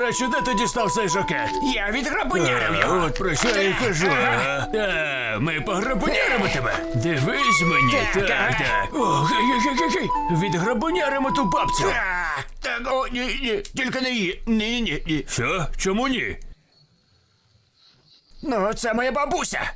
речі, де ти дістав цей жакет? Я відграбунярив його. От про що я кажу. а? Та, ми пограбуняримо тебе. Дивись мені. Так, Так, ага. так. О, гей, гей, гей, гей, гей. Відграбуняримо ту бабцю. Так, так, о, ні, ні, тільки не її. Ні, ні, ні. Що? Чому ні? Ну, це моя бабуся.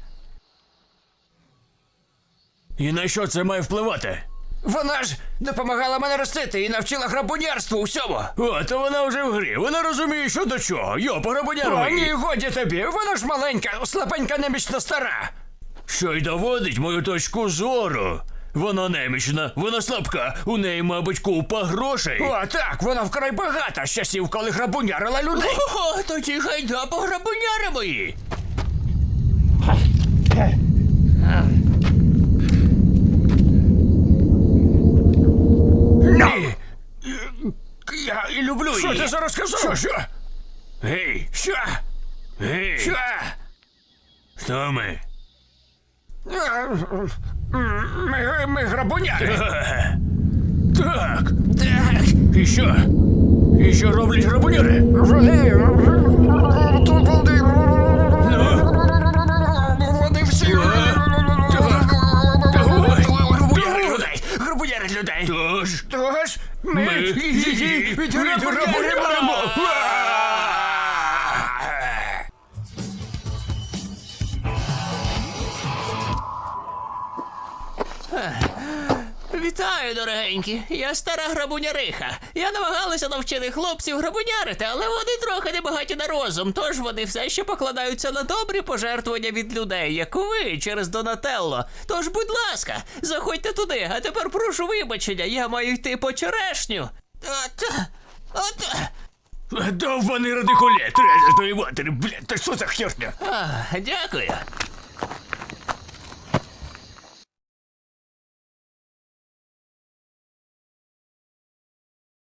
І на що це має впливати? Вона ж допомагала мене ростити і навчила грабунярству усьому. О, то вона вже в грі. Вона розуміє, що до чого. Йо, пограбуняримо О, ні, годі тобі, вона ж маленька, слабенька немічна стара. Що й доводить мою точку зору. Вона немічна, вона слабка, у неї, мабуть, купа грошей. О, так, вона вкрай багата з часів, коли грабунярила людей. О, тоді гайда пограбуняримо її. Я і люблю Що її. ти зараз сказав? Що, що? Гей, Що? гей, Що? хто ми? Ми, ми грабуняри. Так, Так, і що? І що роблять грабуняри? Людей! Людей! тож, Тож ми Ми її її відграбуємо! відграбуємо. Вітаю, дорогенькі. Я стара грабуняриха. Я намагалася навчити хлопців грабунярити, але вони трохи небагаті на розум, тож вони все ще покладаються на добрі пожертвування від людей, як ви через Донателло. Тож, будь ласка, заходьте туди, а тепер прошу вибачення, я маю йти по черешню. От, от, довбаний радикулет, реально тої матері, блядь, та що за херня? а, дякую.